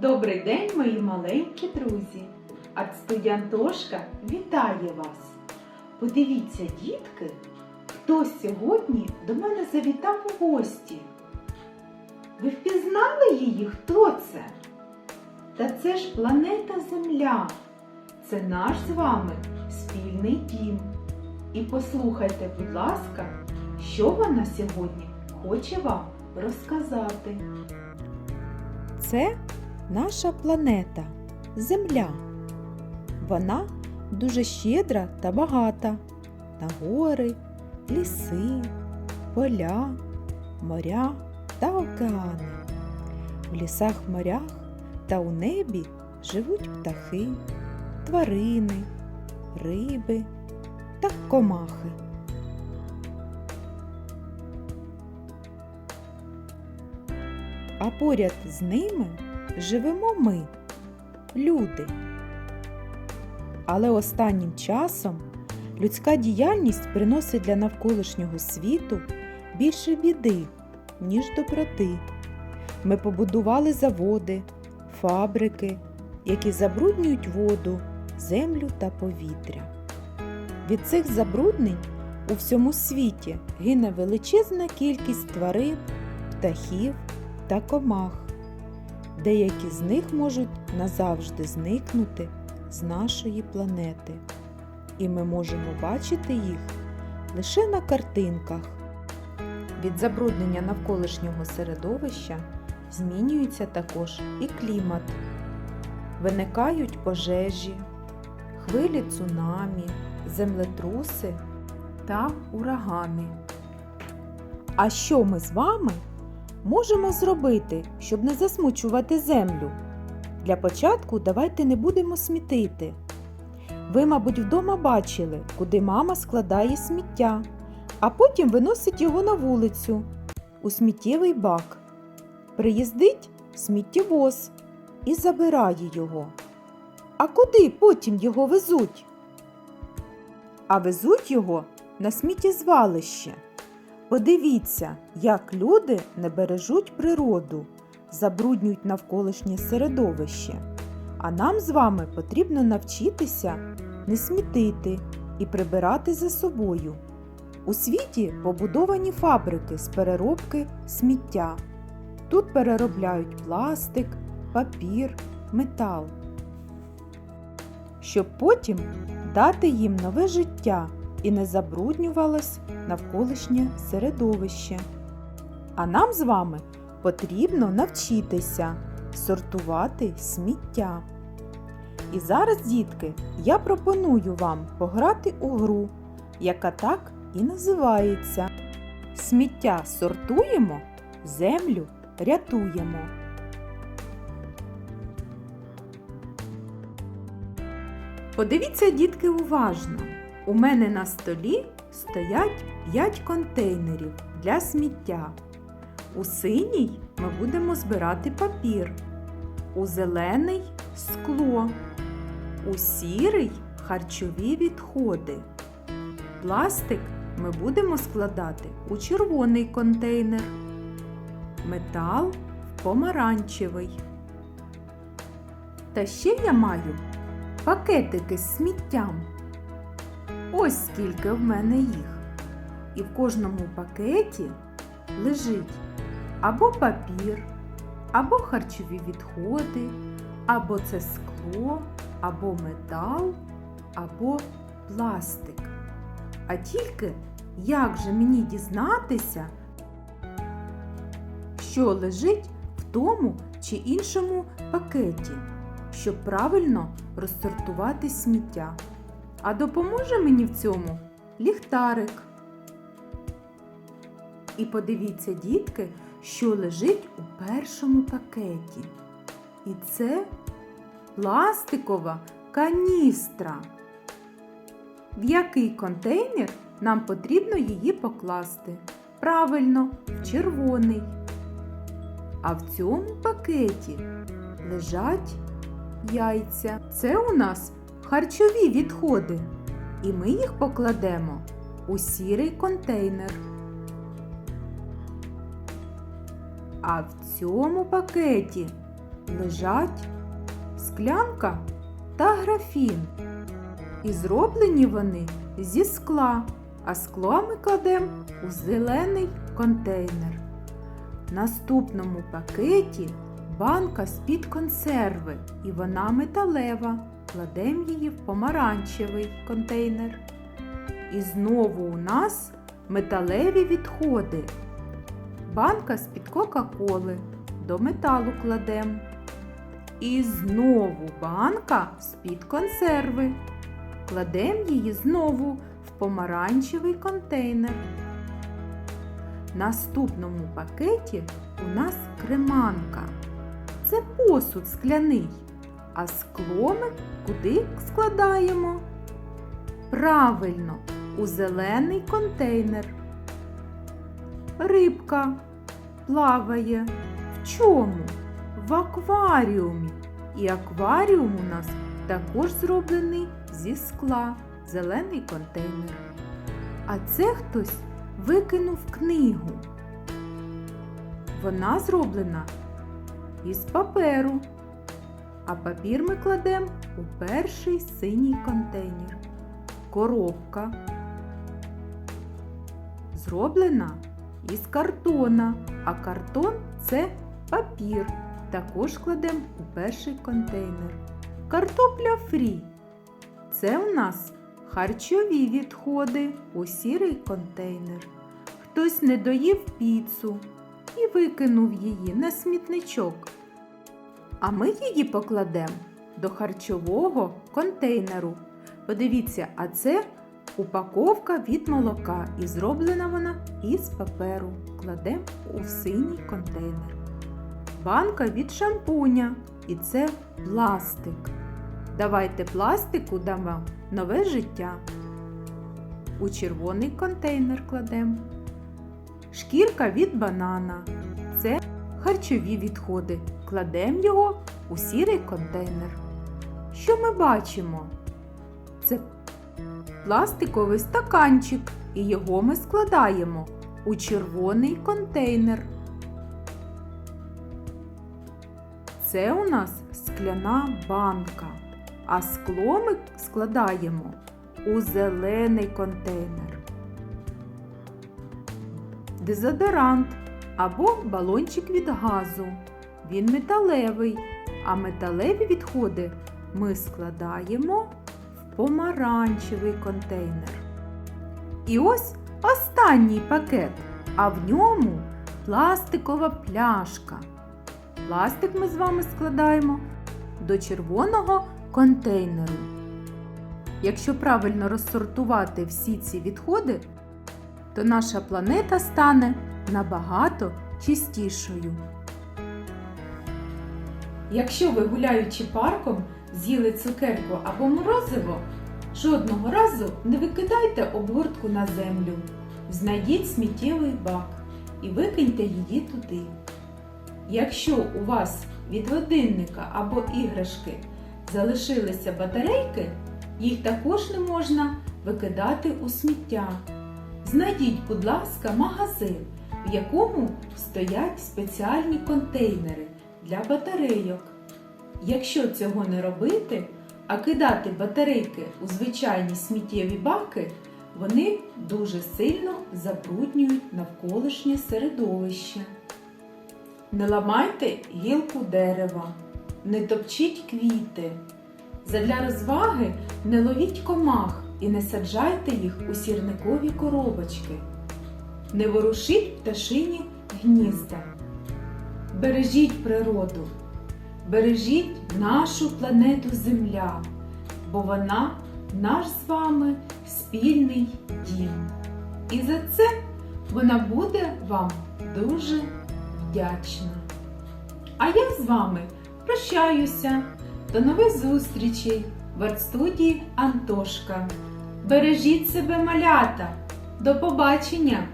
Добрий день, мої маленькі друзі! Артстудія Антошка вітає вас! Подивіться, дітки, хто сьогодні до мене завітав у гості. Ви впізнали її? Хто це? Та це ж планета Земля. Це наш з вами спільний дім. І послухайте, будь ласка, що вона сьогодні хоче вам розказати. Це наша планета Земля. Вона дуже щедра та багата на гори, ліси, поля, моря та океани. В лісах, морях та у небі живуть птахи, тварини, риби та комахи. А поряд з ними живемо ми, люди. Але останнім часом людська діяльність приносить для навколишнього світу більше біди, ніж доброти. Ми побудували заводи, фабрики, які забруднюють воду, землю та повітря. Від цих забруднень у всьому світі гине величезна кількість тварин, птахів та комах. Деякі з них можуть назавжди зникнути з нашої планети, і ми можемо бачити їх лише на картинках. Від забруднення навколишнього середовища змінюється також і клімат. Виникають пожежі, хвилі цунамі, землетруси та урагани. А що ми з вами можемо зробити, щоб не засмучувати землю? Для початку давайте не будемо смітити. Ви, мабуть, вдома бачили, куди мама складає сміття, а потім виносить його на вулицю у сміттєвий бак. Приїздить сміттєвоз і забирає його. А куди потім його везуть? А везуть його на сміттєзвалище. Подивіться, як люди не бережуть природу, забруднюють навколишнє середовище. А нам з вами потрібно навчитися не смітити і прибирати за собою. У світі побудовані фабрики з переробки сміття. Тут переробляють пластик, папір, метал, щоб потім дати їм нове життя і не забруднювалось навколишнє середовище. А нам з вами потрібно навчитися сортувати сміття. І зараз, дітки, я пропоную вам пограти у гру, яка так і називається Сміття сортуємо, землю рятуємо. Подивіться, дітки, уважно. У мене на столі стоять 5 контейнерів для сміття. У синій ми будемо збирати папір, у зелений скло, у сірий харчові відходи. Пластик ми будемо складати у червоний контейнер, метал в помаранчевий. Та ще я маю пакетики з сміттям. Ось скільки в мене їх. І в кожному пакеті лежить або папір, або харчові відходи, або це скло, або метал, або пластик. А тільки як же мені дізнатися, що лежить в тому чи іншому пакеті, щоб правильно розсортувати сміття? А допоможе мені в цьому ліхтарик. І подивіться, дітки, що лежить у першому пакеті. І це пластикова каністра. В який контейнер нам потрібно її покласти? Правильно, в червоний. А в цьому пакеті лежать яйця. Це у нас харчові відходи. І ми їх покладемо у сірий контейнер. А в цьому пакеті лежать склянка та графін. І зроблені вони зі скла, а скло ми кладемо у зелений контейнер. В наступному пакеті банка з-під консерви, і вона металева. Кладемо її в помаранчевий контейнер. І знову у нас металеві відходи. Банка з-під Кока-Коли до металу кладемо. І знову банка з-під консерви. Кладемо її знову в помаранчевий контейнер. В наступному пакеті у нас креманка. Це посуд скляний. А скло ми куди складаємо? Правильно, у зелений контейнер. Рибка плаває. В чому? В акваріумі. І акваріум у нас також зроблений зі скла, зелений контейнер. А це хтось викинув книгу. Вона зроблена із паперу. А папір ми кладемо у перший синій контейнер. Коробка зроблена із картона, а картон це папір. Також кладемо у перший контейнер. Картопля фрі. Це у нас харчові відходи у сірий контейнер. Хтось не доїв піцу і викинув її на смітничок. А ми її покладемо до харчового контейнеру. Подивіться, а це упаковка від молока і зроблена вона із паперу. Кладемо у синій контейнер. Банка від шампуня і це пластик. Давайте пластику дамо нове життя. У червоний контейнер кладемо. Шкірка від банана. Це харчові відходи. Кладемо його у сірий контейнер. Що ми бачимо? Це пластиковий стаканчик, і його ми складаємо у червоний контейнер. Це у нас скляна банка, а скло ми складаємо у зелений контейнер. Дезодорант або балончик від газу. Він металевий, а металеві відходи ми складаємо в помаранчевий контейнер. І ось останній пакет, а в ньому пластикова пляшка. Пластик ми з вами складаємо до червоного контейнеру. Якщо правильно розсортувати всі ці відходи, то наша планета стане набагато чистішою. Якщо ви гуляючи парком з'їли цукерку або морозиво, жодного разу не викидайте обгортку на землю. Знайдіть сміттєвий бак і викиньте її туди. Якщо у вас від годинника або іграшки залишилися батарейки, їх також не можна викидати у сміття. Знайдіть, будь ласка, магазин, в якому стоять спеціальні контейнери для батарейок. Якщо цього не робити, а кидати батарейки у звичайні сміттєві баки, вони дуже сильно забруднюють навколишнє середовище. Не ламайте гілку дерева, не топчіть квіти. Задля розваги не ловіть комах і не саджайте їх у сірникові коробочки. Не ворушіть пташині гнізда. Бережіть природу, бережіть нашу планету Земля, бо вона наш з вами спільний дім. І за це вона буде вам дуже вдячна. А я з вами прощаюся. До нових зустрічей в артстудії Антошка. Бережіть себе, малята! До побачення!